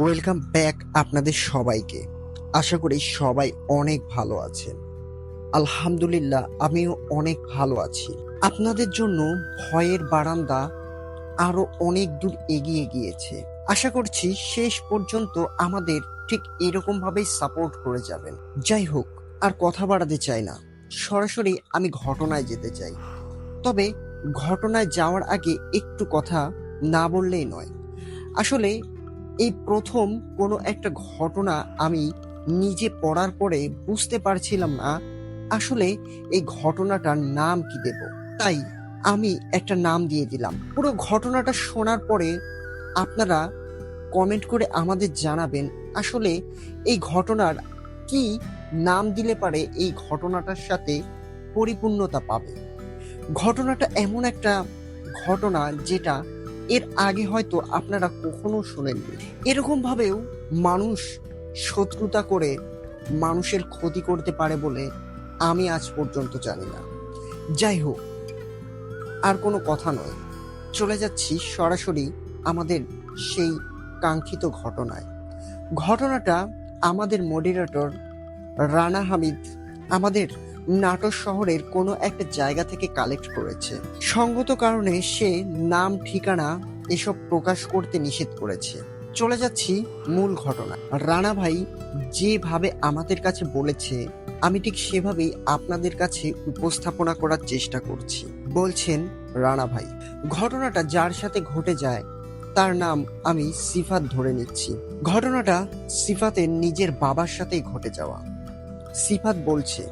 Welcome back আপনাদের সবাইকে। আশা করি সবাই অনেক ভালো আছেন। আলহামদুলিল্লাহ, আমিও অনেক ভালো আছি। আপনাদের জন্য ভয়ের বারান্দা আরও অনেক দূর এগিয়ে গিয়েছে। আশা করছি শেষ পর্যন্ত আমাদের ঠিক এরকম ভাবেই সাপোর্ট করে যাবেন। যাই হোক, আর কথা বাড়াতে চাই না। সরাসরি আমি ঘটনায় যেতে চাই। তবে ঘটনায় যাওয়ার আগে একটু কথা না বললেই নয়। আসলে এই প্রথম কোনো একটা ঘটনা আমি নিজে পড়ার পরে বুঝতে পারছিলাম না। আসলে এই ঘটনাটার নাম কি দেব? তাই আমি একটা নাম দিয়ে দিলাম। পুরো ঘটনাটা শোনার পরে আপনারা কমেন্ট করে আমাদের জানাবেন আসলে এই ঘটনার কি নাম দিলে পারে এই ঘটনাটার সাথে পরিপূর্ণতা পাবে। ঘটনাটা এমন একটা ঘটনা যেটা এর আগে হয়তো আপনারা কখনো শোনেননি। এরকম ভাবেও মানুষ শত্রুতা করে মানুষের ক্ষতি করতে পারে বলে আমি আজ পর্যন্ত জানি না। যাই হোক, আর কোনো কথা নয়। চলে যাচ্ছি সরাসরি আমাদের সেই কাঙ্ক্ষিত ঘটনায়। ঘটনাটা আমাদের মডারেটর রানা হামিদ আমাদের নাটোর শহরের কোনো একটা জায়গা থেকে কালেক্ট করেছে। সঙ্গত কারণে সে নাম, ঠিকানা এসব প্রকাশ করতে নিষেধ করেছে। চলে যাচ্ছি মূল ঘটনা রানা ভাই যেভাবে আমাদের কাছে বলেছে, আমি ঠিক সেভাবেই আপনাদের কাছে উপস্থাপনা করার চেষ্টা করছি। বলছেন রানা ভাই। ঘটনাটা যার সাথে ঘটে যায়, তার নাম আমি সিফাত ধরে নিচ্ছি। ঘটনাটা সিফাতের নিজের বাবার সাথেই ঘটে যাওয়া। সিফাত বলছে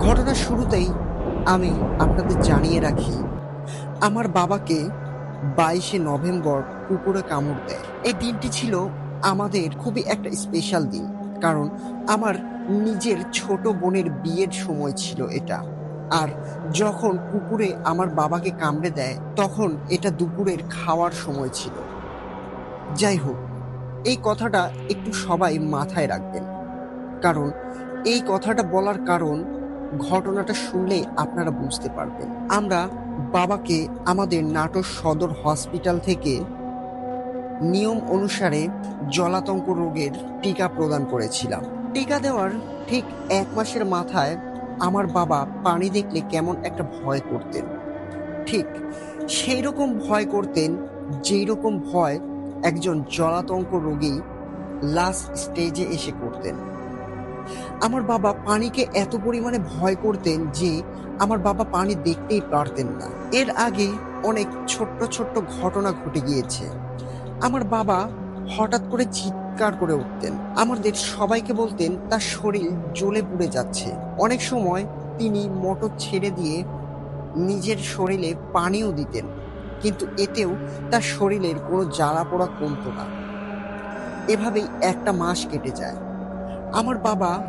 ঘটনা শুরুতেই আমি আপনাদের জানিয়ে রাখি, আমার বাবাকে বাইশে নভেম্বর কুকুরে কামড় দেয়। এই দিনটি ছিল আমাদের খুবই একটা স্পেশাল দিন, কারণ আমার নিজের ছোট বোনের বিয়ের সময় ছিল এটা। আর যখন কুকুরে আমার বাবাকে কামড়ে দেয়, তখন এটা দুপুরের খাওয়ার সময় ছিল। যাই হোক, এই কথাটা একটু সবাই মাথায় রাখবেন। কারণ এই কথাটা বলার কারণ ঘটনাটা শুনলেই আপনারা বুঝতে পারবেন। আমরা বাবাকে আমাদের নাটোর সদর হসপিটাল থেকে নিয়ম অনুসারে জলাতঙ্ক রোগের টিকা প্রদান করেছিলাম। টিকা দেওয়ার ঠিক এক মাসের মাথায় আমার বাবা পানি দেখলে কেমন একটা ভয় করতেন। ঠিক সেই রকম ভয় করতেন যেই রকম ভয় একজন জলাতঙ্ক রোগী লাস্ট স্টেজে এসে করতেন। আমার বাবা পানিকে এত পরিমাণে ভয় করতেন যে আমার বাবা পানি দেখতেই পারতেন না। এর আগে অনেক ছোট্ট ছোট্ট ঘটনা ঘটে গিয়েছে। আমার বাবা হঠাৎ করে চিৎকার করে উঠতেন। আমাদের সবাইকে বলতেন, তার শরীর জ্বলে পুড়ে যাচ্ছে। অনেক সময় তিনি মোটর ছেড়ে দিয়ে নিজের শরীরে পানিও দিতেন, কিন্তু এতেও তার শরীরের কোনো জ্বালা পোড়া কমতো না। এভাবেই একটা মাস কেটে যায়। আমার বাবা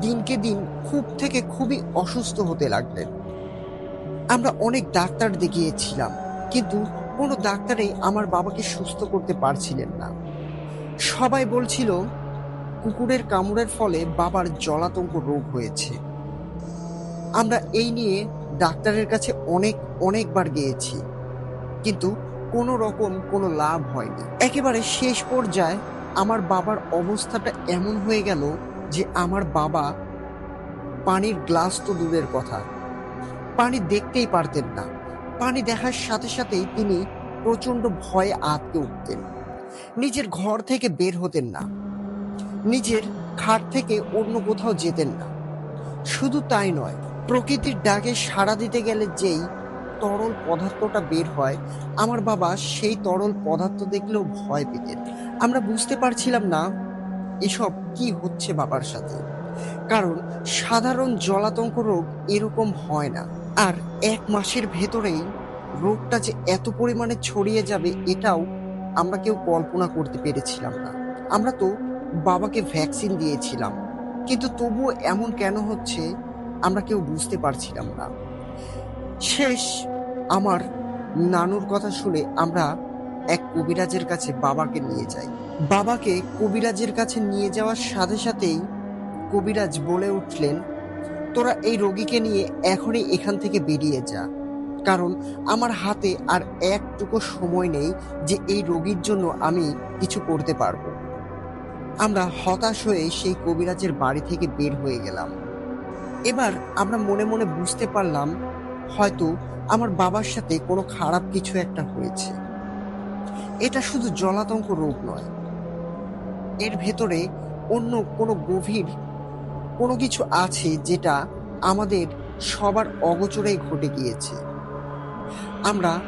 দিনকে দিন খুব থেকে খুবই অসুস্থ হতে লাগলেন। আমরা অনেক ডাক্তার দেখিয়েছিলাম, কিন্তু কোনো ডাক্তারই আমার বাবাকে সুস্থ করতে পারছিলেন না। সবাই বলছিল, কুকুরের কামড়ের ফলে বাবার জলাতঙ্ক রোগ হয়েছে। আমরা এই নিয়ে ডাক্তারের কাছে অনেক, অনেকবার গিয়েছি, কিন্তু কোনো রকম কোনো লাভ হয়নি। একেবারে শেষ পর্যায়ে আমার বাবার অবস্থাটা এমন হয়ে গেল যে আমার বাবা পানির গ্লাস তো দূরের কথা। পানি দেখতেই পারতেন না। পানি দেখার সাথে সাথেই তিনি প্রচণ্ড ভয়ে আতকে উঠতেন। নিজের ঘর থেকে বের হতেন না। নিজের খাট থেকে অন্য কোথাও যেতেন না। শুধু তাই নয়, প্রকৃতির ডাকে সাড়া দিতে গেলে যেই তরল পদার্থটা বের হয়, আমার বাবা সেই তরল পদার্থ দেখলেও ভয় পেতেন। আমরা বুঝতে পারছিলাম না এসব কি হচ্ছে বাবার সাথে? কারণ সাধারণ জলাতঙ্ক রোগ এরকম হয় না। আর এক মাসের ভেতরেই রোগটা যে এত পরিমাণে ছড়িয়ে যাবে এটাও আমরা কেউ কল্পনা করতে পেরেছিলাম না। আমরা তো বাবাকে ভ্যাকসিন দিয়েছিলাম, কিন্তু তবুও এমন কেন হচ্ছে আমরা কেউ বুঝতে পারছিলাম না। শেষ আমার নানুর কথা শুনে আমরা এক কবিরাজের কাছে বাবাকে নিয়ে যায়। বাবাকে কবিরাজের কাছে নিয়ে যাওয়ার সাথে সাথেই কবিরাজ বলে উঠলেন, তোরা এই রোগীকে নিয়ে এখনই এখান থেকে বেরিয়ে যা। কারণ আমার হাতে আর একটুকু সময় নেই যে এই রোগীর জন্য আমি কিছু করতে পারব। আমরা হতাশ হয়ে সেই কবিরাজের বাড়ি থেকে বের হয়ে গেলাম। এবার আমরা মনে মনে বুঝতে পারলাম, হয়তো আমার বাবার সাথে কোনো খারাপ কিছু একটা হয়েছে। এটা শুধু জলাতঙ্ক রোগ নয়। এর ভেতরে অন্য কোনো গভীর কোনো কিছু আছে যেটা আমাদের সবার অগোচরেই ঘটে গিয়েছে। আমরা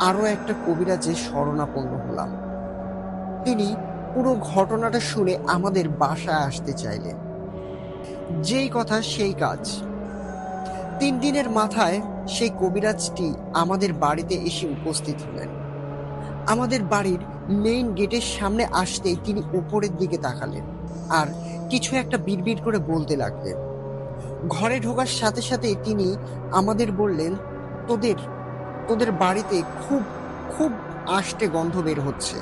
আরও একটা কবিরাজের শরণাপন্ন হলাম। তিনি পুরো ঘটনাটা শুনে আমাদের বাসায় আসতে চাইলেন। যেই কথা সেই কাজ। তিন দিনের মাথায় সেই কবিরাজটি আমাদের বাড়িতে এসে উপস্থিত হলেন। আমাদের বাড়ির মেইন গেটের সামনে আসতেই তিনি উপরের দিকে তাকালেন আর কিছু একটা বিড়বিড় করে বলতে লাগলেন। ঘরে ঢোকার সাথে সাথে তিনি আমাদের বললেন, তোদের তোদের বাড়িতে খুব খুব আষ্টে গন্ধ বের হচ্ছে।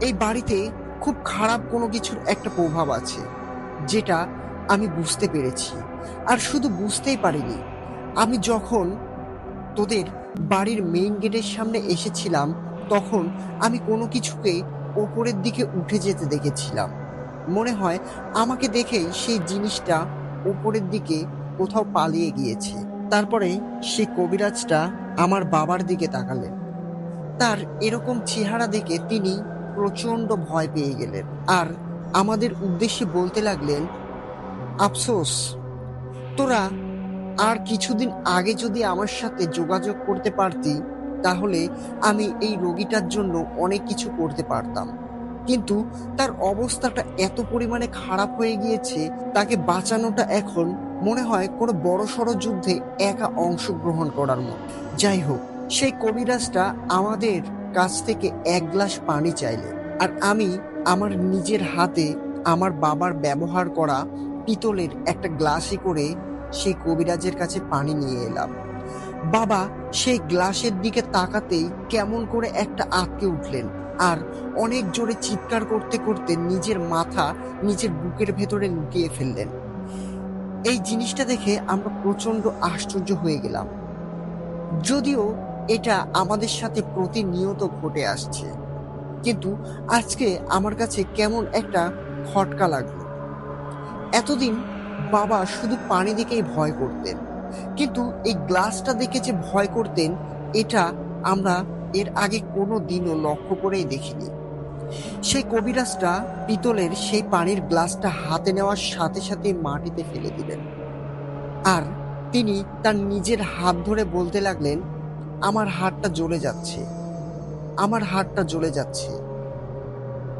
এই বাড়িতে খুব খারাপ কোনো কিছুর একটা প্রভাব আছে, যেটা আমি বুঝতে পেরেছি। আর শুধু বুঝতেই পারিনি, আমি যখন তোদের বাড়ির মেইন গেটের সামনে এসেছিলাম তখন আমি কোনো কিছুকে ওপরের দিকে উঠে যেতে দেখেছিলাম। মনে হয় আমাকে দেখেই সেই জিনিসটা ওপরের দিকে কোথাও পালিয়ে গিয়েছে। তারপরে সেই কবিরাজটা আমার বাবার দিকে তাকালেন। তার এরকম চেহারা দেখে তিনি প্রচণ্ড ভয় পেয়ে গেলেন আর আমাদের উদ্দেশ্যে বলতে লাগলেন, আফসোস, তোরা আর কিছুদিন আগে যদি আমার সাথে যোগাযোগ করতে পারতি তাহলে আমি এই রোগীটার জন্য অনেক কিছু করতে পারতাম। কিন্তু তার অবস্থাটা এত পরিমাণে খারাপ হয়ে গিয়েছে, তাকে বাঁচানোটা এখন মনে হয় কোনো বড়সড় যুদ্ধে একা অংশগ্রহণ করার মতো। যাই হোক, সেই কবিরাজটা আমাদের কাছ থেকে এক গ্লাস পানি চাইলে। আর আমি আমার নিজের হাতে আমার বাবার ব্যবহার করা পিতলের একটা গ্লাসে করে সেই কবিরাজের কাছে পানি নিয়ে এলাম। বাবা সেই গ্লাসের দিকে তাকাতেই কেমন করে একটা আটকে উঠলেন আর অনেক জোরে চিৎকার করতে করতে নিজের মাথা নিজের বুকের ভেতরে লুকিয়ে ফেললেন। এই জিনিসটা দেখে আমরা প্রচণ্ড আশ্চর্য হয়ে গেলাম। যদিও এটা আমাদের সাথে প্রতিনিয়ত ঘটে আসছে। কিন্তু আজকে আমার কাছে কেমন একটা খটকা লাগল। এতদিন বাবা শুধু পানি দিকেই ভয় করতেন। কিন্তু এই গ্লাসটা দেখে যে ভয় করতেন, এটা আমরা এর আগে কোনো দিনও লক্ষ্য করেই দেখিনি। সেই কবিরাজটা পিতলের সেই পানির গ্লাসটা হাতে নেওয়ার সাথে সাথে মাটিতে ফেলে দিলেন। আর তিনি তার নিজের হাত ধরে বলতে লাগলেন, আমার হাতটা জ্বলে যাচ্ছে, আমার হাতটা জ্বলে যাচ্ছে।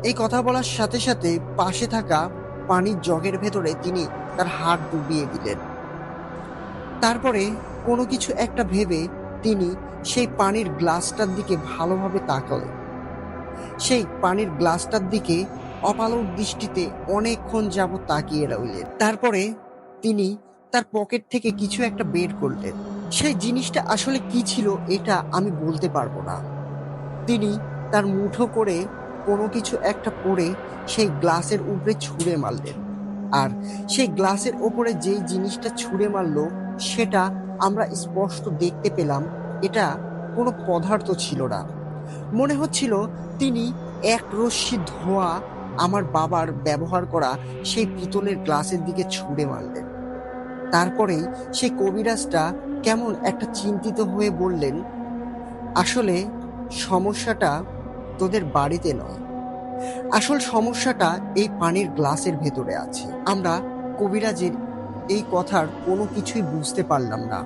এই কথা বলার সাথে সাথে পাশে থাকা পানির জগের ভেতরে তিনি তার হাত ডুবিয়ে দিলেন। তারপরে কোনো কিছু একটা ভেবে তিনি সেই পানির গ্লাসটার দিকে ভালোভাবে তাকালেন। সেই পানির গ্লাসটার দিকে অপালক দৃষ্টিতে অনেকক্ষণ যাব তাকিয়ে রইলেন। তারপরে তিনি তার পকেট থেকে কিছু একটা বের করলেন। সেই জিনিসটা আসলে কি ছিল এটা আমি বলতে পারব না। তিনি তার মুঠো করে কোনো কিছু একটা পরে সেই গ্লাসের উপরে ছুঁড়ে মারলেন। আর সেই গ্লাসের ওপরে যেই জিনিসটা ছুঁড়ে মারলো, সেটা আমরা স্পষ্ট দেখতে পেলাম, এটা কোনো পদার্থ ছিল না। মনে হচ্ছিল তিনি এক রশ্মি ধোঁয়া আমার বাবার ব্যবহার করা সেই পিতলের গ্লাসের দিকে ছুঁড়ে মারলেন। তারপরেই সেই কবিরাজটা কেমন একটা চিন্তিত হয়ে বললেন, আসলে সমস্যাটা তোদের বাড়িতে নয়। আসল সমস্যাটা এই পানির গ্লাসের ভেতরে আছে। আমরা কবিরাজের এই কথার কোনো কিছুই বুঝতে পারলাম না।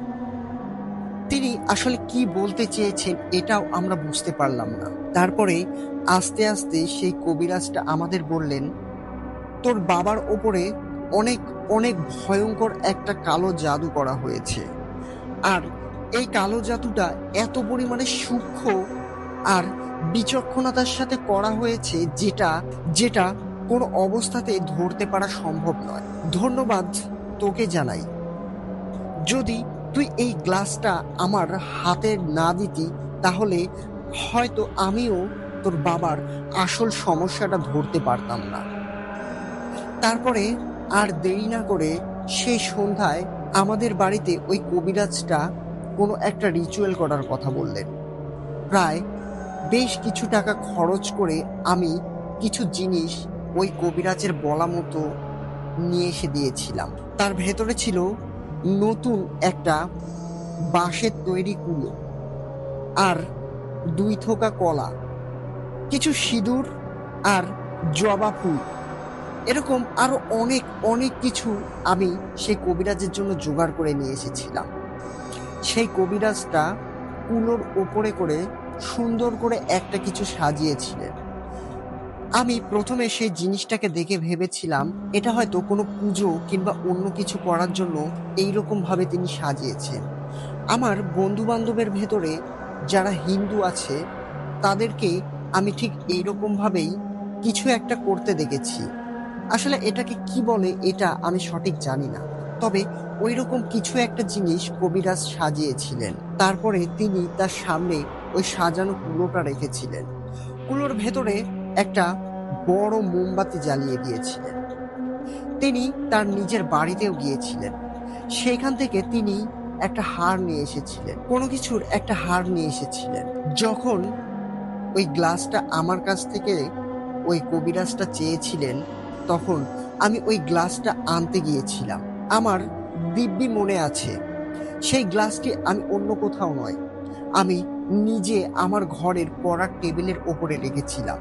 তিনি আসলে কি বলতে চেয়েছেন এটাও আমরা বুঝতে পারলাম না। তারপরে আস্তে আস্তে সেই কবিরাজটা আমাদের বললেন, তোর বাবার ওপরে অনেক অনেক ভয়ঙ্কর একটা কালো জাদু করা হয়েছে। আর এই কালো জাদুটা এত পরিমাণে সূক্ষ্ম আর বিচক্ষণতার সাথে করা হয়েছে যেটা যেটা কোনো অবস্থাতে ধরতে পারা সম্ভব নয়। ধন্যবাদ তোকে জানাই। যদি তুই এই গ্লাসটা আমার হাতে না দিতি, তাহলে হয়তো আমিও তোর বাবার আসল সমস্যাটা ধরতে পারতাম না। তারপরে আর দেরি না করে সেই সন্ধ্যায় আমাদের বাড়িতে ওই কবিরাজটা কোনো একটা রিচুয়াল করার কথা বললেন। প্রায় বেশ কিছু টাকা খরচ করে আমি কিছু জিনিস ওই কবিরাজের বলা মতো নিয়ে এসে দিয়েছিলাম। তার ভেতরে ছিল নতুন একটা বাঁশের তৈরি কুলো আর দুই থোকা কলা, কিছু সিঁদুর আর জবা ফুল। এরকম আরও অনেক অনেক কিছু আমি সেই কবিরাজের জন্য জোগাড় করে নিয়ে এসেছিলাম। সেই কবিরাজটা কুলোর ওপরে করে সুন্দর করে একটা কিছু সাজিয়েছিলেন। আমি প্রথমে সেই জিনিসটাকে দেখে ভেবেছিলাম, এটা হয়তো কোনো পুজো কিংবা অন্য কিছু করার জন্য এইরকম ভাবে তিনি সাজিয়েছেন। আমার বন্ধু বান্ধবের ভেতরে যারা হিন্দু আছে, তাদেরকে আমি ঠিক এইরকম ভাবেই কিছু একটা করতে দেখেছি। আসলে এটাকে কি বলে এটা আমি সঠিক জানি না। তবে ওই রকম কিছু একটা জিনিস কবিরাজ সাজিয়েছিলেন। তারপরে তিনি তার সামনে ওই সাজানো কুলোটা রেখেছিলেন। কুলোর ভেতরে একটা বড় মোমবাতি জ্বালিয়ে দিয়েছিলেন। তিনি তার নিজের বাড়িতেও গিয়েছিলেন। সেখান থেকে তিনি একটা হার নিয়ে এসেছিলেন। কোনো কিছুর একটা হার নিয়ে এসেছিলেন। যখন ওই গ্লাসটা আমার কাছ থেকে ওই কবিরাজটা চেয়েছিলেন, তখন আমি ওই গ্লাসটা আনতে গিয়েছিলাম। আমার দিব্যি মনে আছে, সেই গ্লাসটি আমি অন্য কোথাও নয়। আমি নিজে আমার ঘরের পড়ার টেবিলের ওপরে রেখেছিলাম।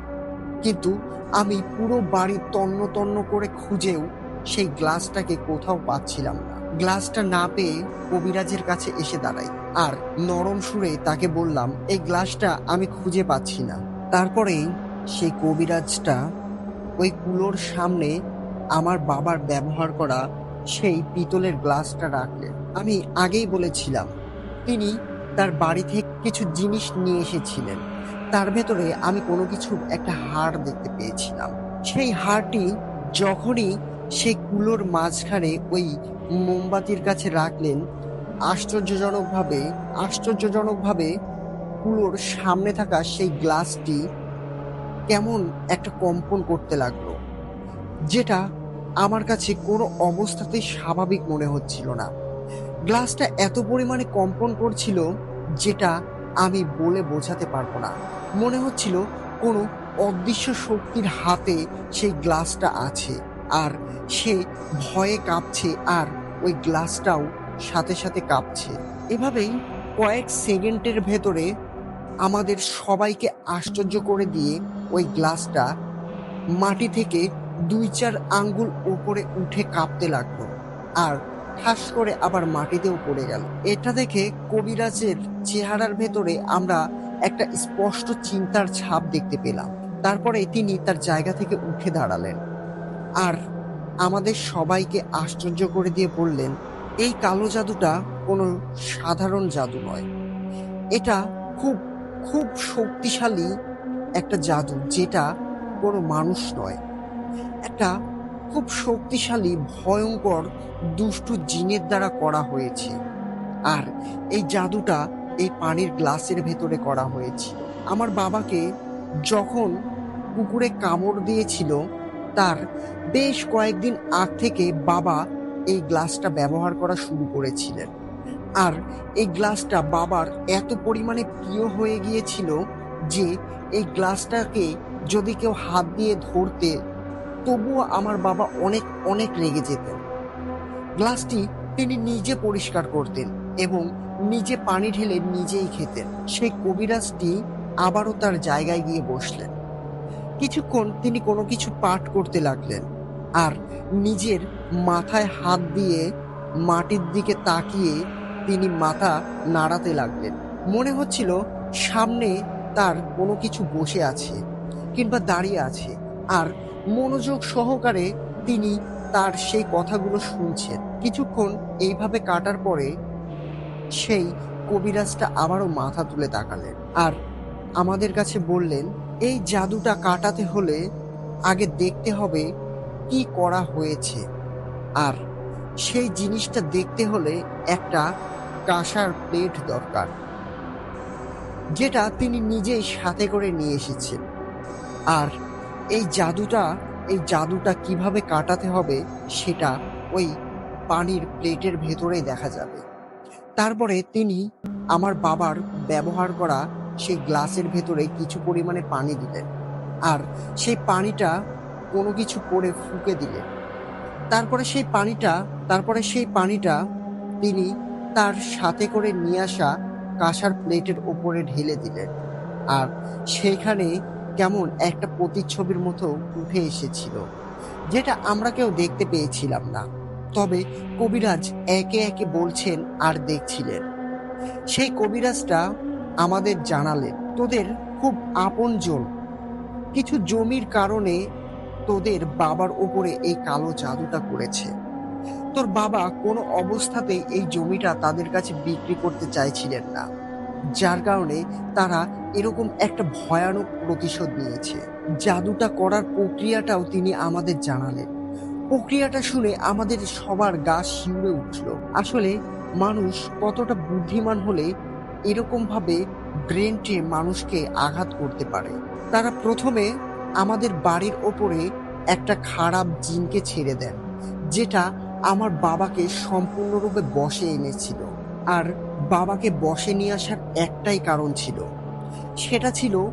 কিন্তু আমি পুরো বাড়ি তন্ন তন্ন করে খুঁজেও সেই গ্লাসটাকে কোথাও পাচ্ছিলাম না। গ্লাসটা না পেয়ে কবিরাজের কাছে এসে দাঁড়াই আর নরম সুরে তাকে বললাম, এই গ্লাসটা আমি খুঁজে পাচ্ছি না। তারপরেই সেই কবিরাজটা ওই কুলোর সামনে আমার বাবার ব্যবহার করা সেই পিতলের গ্লাসটা রাখলেন। আমি আগেই বলেছিলাম, তিনি তার বাড়ি থেকে কিছু জিনিস নিয়ে এসেছিলেন। তার ভেতরে আমি কোনো কিছু একটা হাড় দেখতে পেয়েছিলাম। সেই হাড়টি যখনই সেই কুলোর মাঝখানে ওই মোমবাতির কাছে রাখলেন, আশ্চর্যজনকভাবে আশ্চর্যজনকভাবে কুলোর সামনে থাকা সেই গ্লাসটি কেমন একটা কম্পন করতে লাগল, যেটা আমার কাছে কোনো অবস্থাতেই স্বাভাবিক মনে হচ্ছিল না। গ্লাসটা এত পরিমাণে কম্পন করছিল যেটা আমি বলে বোঝাতে পারব না। মনে হচ্ছিল কোনো অদৃশ্য শক্তির হাতে সেই গ্লাসটা আছে আর সে ভয়ে কাঁপছে আর ওই গ্লাসটাও সাথে সাথে কাঁপছে। এভাবেই কয়েক সেকেন্ডের ভেতরে আমাদের সবাইকে আশ্চর্য করে দিয়ে ওই গ্লাসটা মাটি থেকে দুই চার আঙ্গুল উপরে উঠে কাঁপতে লাগল। আর ঠাস করে আবার মাটিতেও পড়ে গেল। এটা দেখে কবিরাজের চেহারার ভেতরে আমরা একটা স্পষ্ট চিন্তার ছাপ দেখতে পেলাম। তারপরে তিনি তার জায়গা থেকে উঠে দাঁড়ালেন আর আমাদের সবাইকে আশ্চর্য করে দিয়ে বললেন, এই কালো জাদুটা কোনো সাধারণ জাদু নয়। এটা খুব খুব শক্তিশালী একটা জাদু যেটা কোনো মানুষ নয়। একটা খুব শক্তিশালী, ভয়ঙ্কর, দুষ্টু জিনের দ্বারা করা হয়েছে। আর এই জাদুটা এই পানির গ্লাসের ভেতরে করা হয়েছে। আমার বাবাকে যখন কুকুরে কামড় দিয়েছিল, তার বেশ কয়েকদিন আগ থেকে বাবা এই গ্লাসটা ব্যবহার করা শুরু করেছিলেন। আর এই গ্লাসটা বাবার এত পরিমাণে প্রিয় হয়ে গিয়েছিল যে এই গ্লাসটাকে যদি কেউ হাত দিয়ে ধরতে তবুও আমার বাবা অনেক অনেক রেগে যেতেন। গ্লাসটি তিনি নিজে পরিষ্কার করতেন এবং নিজে পানি ঢেলে নিজেই খেতেন। সেই কবিরাজটি আবারও তার জায়গায় গিয়ে বসলেন। কিছুক্ষণ তিনি কোনো কিছু পাঠ করতে লাগলেন আর নিজের মাথায় হাত দিয়ে মাটির দিকে তাকিয়ে তিনি মাথা নাড়াতে লাগলেন। মনে হচ্ছিল সামনে তার কোনো কিছু বসে আছে কিংবা দাঁড়িয়ে আছে আর মনোযোগ সহকারে তিনি তার সেই কথাগুলো শুনছেন। কিছুক্ষণ এইভাবে কাটার পরে সেই কবিরাজটা আবারও মাথা তুলে তাকালেন আর আমাদের কাছে বললেন, এই জাদুটা কাটাতে হলে আগে দেখতে হবে কি করা হয়েছে। আর সেই জিনিসটা দেখতে হলে একটা কাঁসার প্লেট দরকার, যেটা তিনি নিজেই সাথে করে নিয়ে এসেছেন। আর এই জাদুটা এই জাদুটা কীভাবে কাটাতে হবে সেটা ওই পানির প্লেটের ভেতরেই দেখা যাবে। তারপরে তিনি আমার বাবার ব্যবহার করা সেই গ্লাসের ভেতরে কিছু পরিমাণে পানি দিলেন আর সেই পানিটা কোনো কিছু পরে ফুঁকে দিলেন। তারপরে সেই পানিটা, তারপরে সেই পানিটা তিনি তার সাথে করে নিয়ে আসা কাঁসার প্লেটের ওপরে ঢেলে দিলেন। আর সেখানে কেমন একটা প্রতিচ্ছবির মতো উঠে এসেছিল, যেটা আমরা কেউ দেখতে পেয়েছিলাম না। তবে কবিরাজ একে একে বলছেন আর দেখছিলেন। সেই কবিরাজটা আমাদের জানালেন, তোদের খুব আপনজন কিছু জমির কারণে তোদের বাবার ওপরে এই কালো জাদুটা করেছে। তোর বাবা কোনো অবস্থাতেই এই জমিটা তাদের কাছে বিক্রি করতে চাইছিলেন না। যার কারণে তারা এরকম একটা ভয়ানক প্রতিশোধ নিয়েছে। জাদুটা করার প্রক্রিয়াটাও তিনি আমাদের জানালেন। প্রক্রিয়াটা শুনে আমাদের সবার গা শিউরে উঠল। আসলে মানুষ কতটা বুদ্ধিমান হলে এরকম ভাবে ব্রেনটে মানুষকে আঘাত করতে পারে। তারা প্রথমে আমাদের বাড়ির ওপরে একটা খারাপ জিনকে ছেড়ে দেন, যেটা আমার বাবাকে সম্পূর্ণরূপে বসে এনেছিল। আর বাবাকে বসে নিয়ে আসার একটাই কারণ ছিল। সেটা ছিল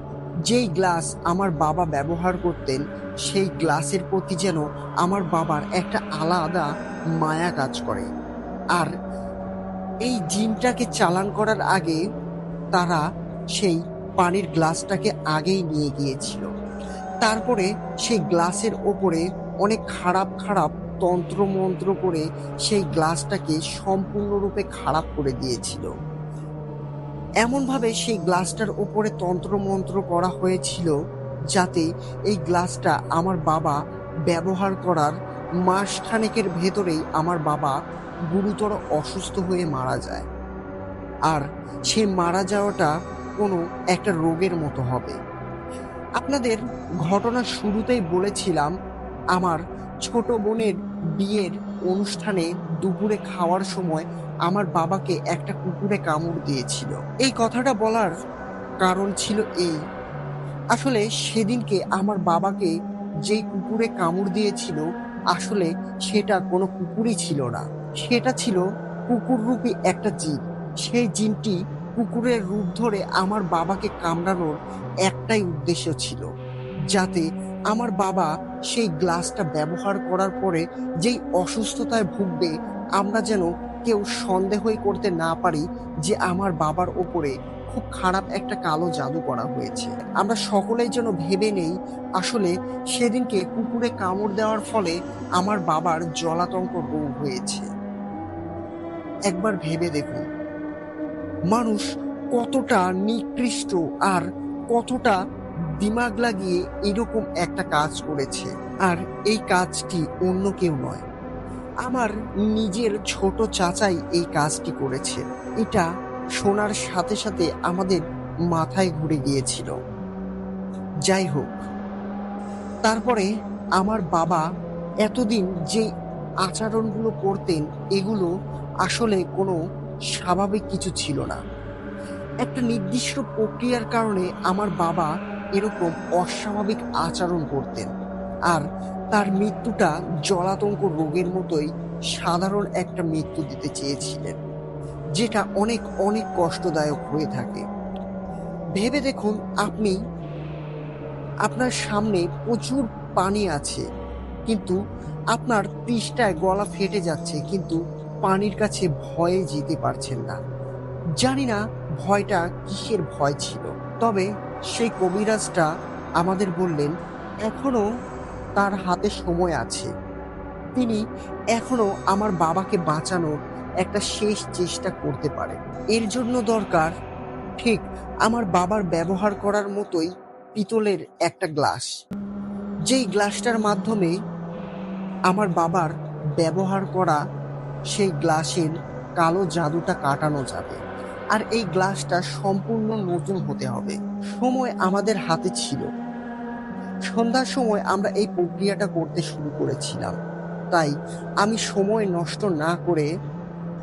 যেই গ্লাস আমার বাবা ব্যবহার করতেন, সেই গ্লাসের প্রতি যেন আমার বাবার একটা আলাদা মায়া কাজ করে। আর এই জিনটাকে চালান করার আগে তারা সেই পানির গ্লাসটাকে আগেই নিয়ে গিয়েছিল। তারপরে সেই গ্লাসের ওপরে অনেক খারাপ খারাপ তন্ত্রমন্ত্র করে সেই গ্লাসটাকে সম্পূর্ণরূপে খারাপ করে দিয়েছিল। এমনভাবে সেই গ্লাসটার ওপরে তন্ত্রমন্ত্র করা হয়েছিল যাতে এই গ্লাসটা আমার বাবা ব্যবহার করার মাসখানেকের ভেতরেই আমার বাবা গুরুতর অসুস্থ হয়ে মারা যায়। আর সে মারা যাওয়াটা কোনো একটা রোগের মতো হবে। আপনাদের ঘটনার শুরুতেই বলেছিলাম আমার ছোট বোনের বিয়ের অনুষ্ঠানে দুপুরে খাওয়ার সময় আমার বাবাকে একটা কুকুরে কামড় দিয়েছিল। এই কথাটা বলার কারণ ছিল এই। আসলে সেদিনকে আমার বাবাকে যেই কুকুরে কামড় দিয়েছিল, আসলে সেটা কোনো কুকুরই ছিল না। সেটা ছিল কুকুররূপী একটা জিন। সেই জিনটি কুকুরের রূপ ধরে আমার বাবাকে কামড়ানোর একটাই উদ্দেশ্য ছিল, যাতে আমার বাবা সেই গ্লাসটা ব্যবহার করার পরে যেই অসুস্থতায় ভুগবে, আমরা যেন কেউ সন্দেহই করতে না পারি যে আমার বাবার ওপরে খুব খারাপ একটা কালো জাদু করা হয়েছে। আমরা সকলেই যেন ভেবে নেই, আসলে সেদিনকে কুকুরে কামড় দেওয়ার ফলে আমার বাবার জলাতঙ্ক রোগ হয়েছে। একবার ভেবে দেখুন, মানুষ কতটা নিকৃষ্ট আর কতটা দিমাগ লাগিয়ে এরকম একটা কাজ করেছে। আর এই কাজটি অন্য কেউ নয়। আমার নিজের ছোট চাচাই এই কাজটি করেছে। এটা শোনার সাথে সাথে আমাদের মাথায় ঘুরে গিয়েছিল। যাই হোক, তারপরে আমার বাবা এতদিন যে আচরণগুলো করতেন, এগুলো আসলে কোনো স্বাভাবিক কিছু ছিল না। একটা নির্দিষ্ট প্রক্রিয়ার কারণে আমার বাবা এরকম অস্বাভাবিক আচরণ করতেন। আর তার মৃত্যুটা জলাতঙ্ক রোগের মতোই সাধারণ একটা মৃত্যু দিতে চেয়েছিলেন, যেটা অনেক অনেক কষ্টদায়ক হয়ে থাকে। ভেবে দেখুন, আপনি, আপনার সামনে প্রচুর পানি আছে, কিন্তু আপনার তৃষ্টায় গলা ফেটে যাচ্ছে, কিন্তু পানির কাছে ভয়ে যেতে পারছেন না। জানি না ভয়টা কিসের ভয় ছিল, তবে সেই কবিরাজটা আমাদের বললেন, এখনও তার হাতে সময় আছে। তিনি এখনও আমার বাবাকে বাঁচানোর একটা শেষ চেষ্টা করতে পারে এর জন্য দরকার ঠিক আমার বাবার ব্যবহার করার মতোই পিতলের একটা গ্লাস। যেই গ্লাসটার মাধ্যমে আমার বাবার ব্যবহার করা সেই গ্লাসের কালো জাদুটা কাটানো যাবে। আর এই গ্লাসটা সম্পূর্ণ নতুন হতে হবে। সময় আমাদের হাতে ছিল। সন্ধ্যার সময় আমরা এই প্রক্রিয়াটা করতে শুরু করেছিলাম। তাই আমি সময় নষ্ট না করে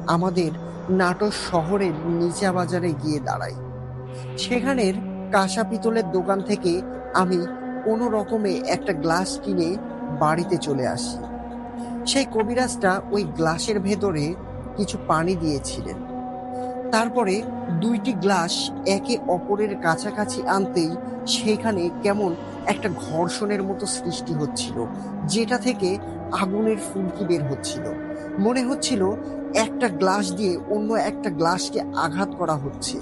আমাদের নাটোর শহরের নিচা বাজারে গিয়ে দাঁড়াই। সেখানের কাঁসা পিতলের দোকান থেকে আমি কোনো রকমে একটা গ্লাস কিনে বাড়িতে চলে আসি। সেই কবিরাজটা ওই গ্লাসের ভেতরে কিছু পানি দিয়েছিলেন। তারপরে দুইটি গ্লাস একে অপরের কাছাকাছি আনতেই সেখানে কেমন একটা ঘর্ষণের মতো সৃষ্টি হচ্ছিল, যেটা থেকে আগুনের ফুলকি বের হচ্ছিল। মনে হচ্ছিল একটা গ্লাস দিয়ে অন্য একটা গ্লাসকে আঘাত করা হচ্ছে।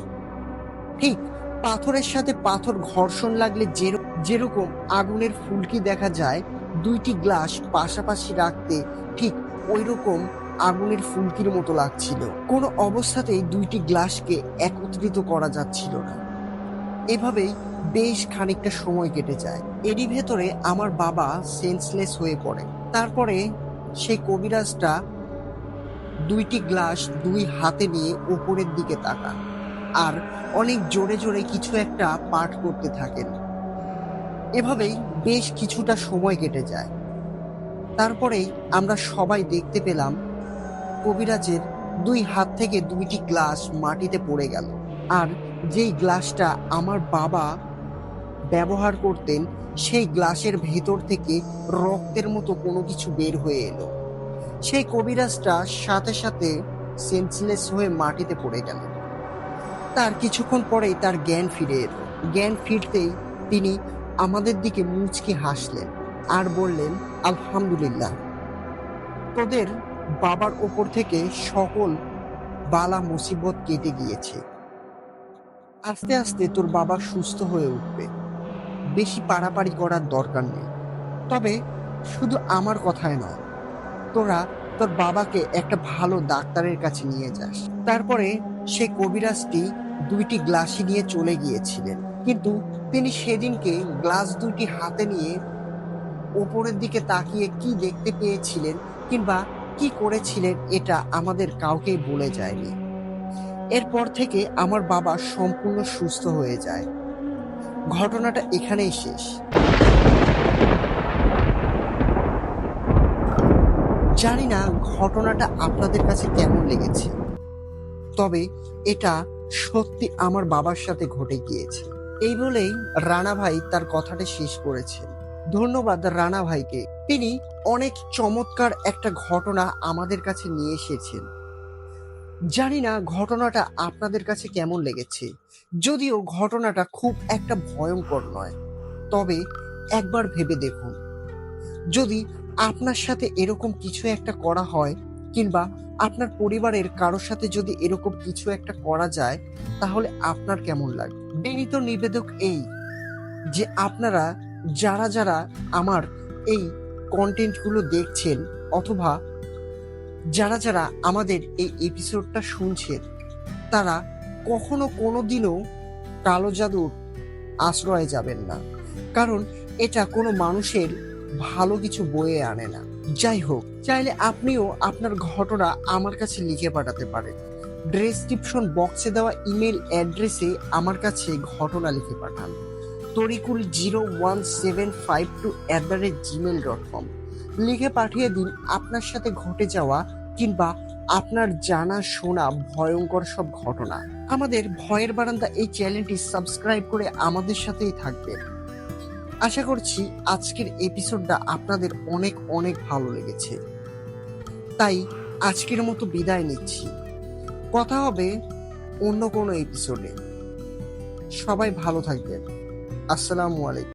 ঠিক পাথরের সাথে পাথর ঘর্ষণ লাগলে যের- যেরকম আগুনের ফুলকি দেখা যায়, দুইটি গ্লাস পাশাপাশি রাখতে ঠিক ওই রকম আগুনের ফুলকির মতো লাগছিল। কোনো অবস্থাতেই দুইটি গ্লাসকে একত্রিত করা যাচ্ছিল না। এভাবেই বেশ খানিকটা সময় কেটে যায়। এরই ভেতরে আমার বাবা সেন্সলেস হয়ে পড়ে। তারপরে সেই কবিরাজটা দুইটি গ্লাস দুই হাতে নিয়ে ওপরের দিকে তাকান আর অনেক জোরে জোরে কিছু একটা পাঠ করতে থাকেন। এভাবেই বেশ কিছুটা সময় কেটে যায়। তারপরেই আমরা সবাই দেখতে পেলাম কবিরাজের দুই হাত থেকে দুইটি গ্লাস মাটিতে পড়ে গেল। আর যেই গ্লাসটা আমার বাবা ব্যবহার করতেন, সেই গ্লাসের ভেতর থেকে রক্তের মতো কোনো কিছু বের হয়ে এলো। সেই কবিরাজটা সাথে সাথে সেন্সলেস হয়ে মাটিতে পড়ে গেল। তার কিছুক্ষণ পরেই তার জ্ঞান ফিরে এলো। জ্ঞান ফিরতেই তিনি আমাদের দিকে মুচকি হাসলেন আর বললেন, আলহামদুলিল্লাহ, তোদের বাবার ওপর থেকে সকল বালা মুসিবত কেটে গিয়েছে। আস্তে আস্তে তোর বাবা সুস্থ হয়ে উঠবে। বেশি পাড়াপাড়ি করার দরকার নেই। তবে শুধু আমার কথায় নয়, তোরা তোর বাবাকে একটা ভালো ডাক্তারের কাছে নিয়ে যাস। তারপরে সে কবিরাজটি দুইটি গ্লাসই নিয়ে চলে গিয়েছিলেন। কিন্তু তিনি সেদিনকে গ্লাস দুইটি হাতে নিয়ে ওপরের দিকে তাকিয়ে কি দেখতে পেয়েছিলেন কিংবা কি করেছিলেন এটা আমাদের কাউকেই বলে যায়নি। এরপর থেকে আমার বাবা সম্পূর্ণ সুস্থ হয়ে যায়। ঘটনাটা এখানেই শেষ। জানি না ঘটনাটা আপনাদের কাছে কেমন লেগেছে, তবে এটা সত্যি আমার বাবার সাথে ঘটে গিয়েছে। এই বলেই রানা ভাই তার কথাটা শেষ করেছেন। ধন্যবাদ রানা ভাইকে। তিনি অনেক চমৎকার একটা ঘটনা আমাদের কাছে নিয়ে এসেছেন। জানি না ঘটনাটা আপনাদের কাছে কেমন লেগেছে। যদিও ঘটনাটা খুব একটা ভয়ঙ্কর নয়। তবে একবার ভেবে দেখুন। যদি আপনার সাথে এরকম কিছু একটা করা হয় কিংবা আপনার পরিবারের কারোর সাথে যদি এরকম কিছু একটা করা যায়, তাহলে আপনার কেমন লাগবে বিনীত নিবেদক এই যে আপনারা যারা যারা আমার এই কন্টেন্টগুলো দেখছেন অথবা যারা যারা আমাদের এই এপিসোডটা শুনছেন, তারা কখনো কোনো দিনও কালো জাদুর আশ্রয়ে যাবেন না। কারণ এটা কোনো মানুষের ভালো কিছু বয়ে আনে না। যাই হোক, চাইলে আপনিও আপনার ঘটনা আমার কাছে লিখে পাঠাতে পারেন। ডেসক্রিপশন বক্সে দেওয়া ইমেল অ্যাড্রেসে আমার কাছে ঘটনা লিখে পাঠান। Tarikul zero one seven five two at the rate Gmail dot com. লিখে পাঠিয়ে দিন আপনার সাথে ঘটে যাওয়া কিংবা আপনার জানা শোনা ভয়ঙ্কর সব ঘটনা। আমাদের ভয়ের বারান্দা এই চ্যানেলটি সাবস্ক্রাইব করে আমাদের সাথেই থাকবেন। আশা করছি আজকের এপিসোডটা আপনাদের অনেক অনেক ভালো লেগেছে। তাই আজকের মতো বিদায় নিচ্ছি। কথা হবে অন্য কোনো এপিসোডে। সবাই ভালো থাকবেন। আসসালামু আলাইকুম।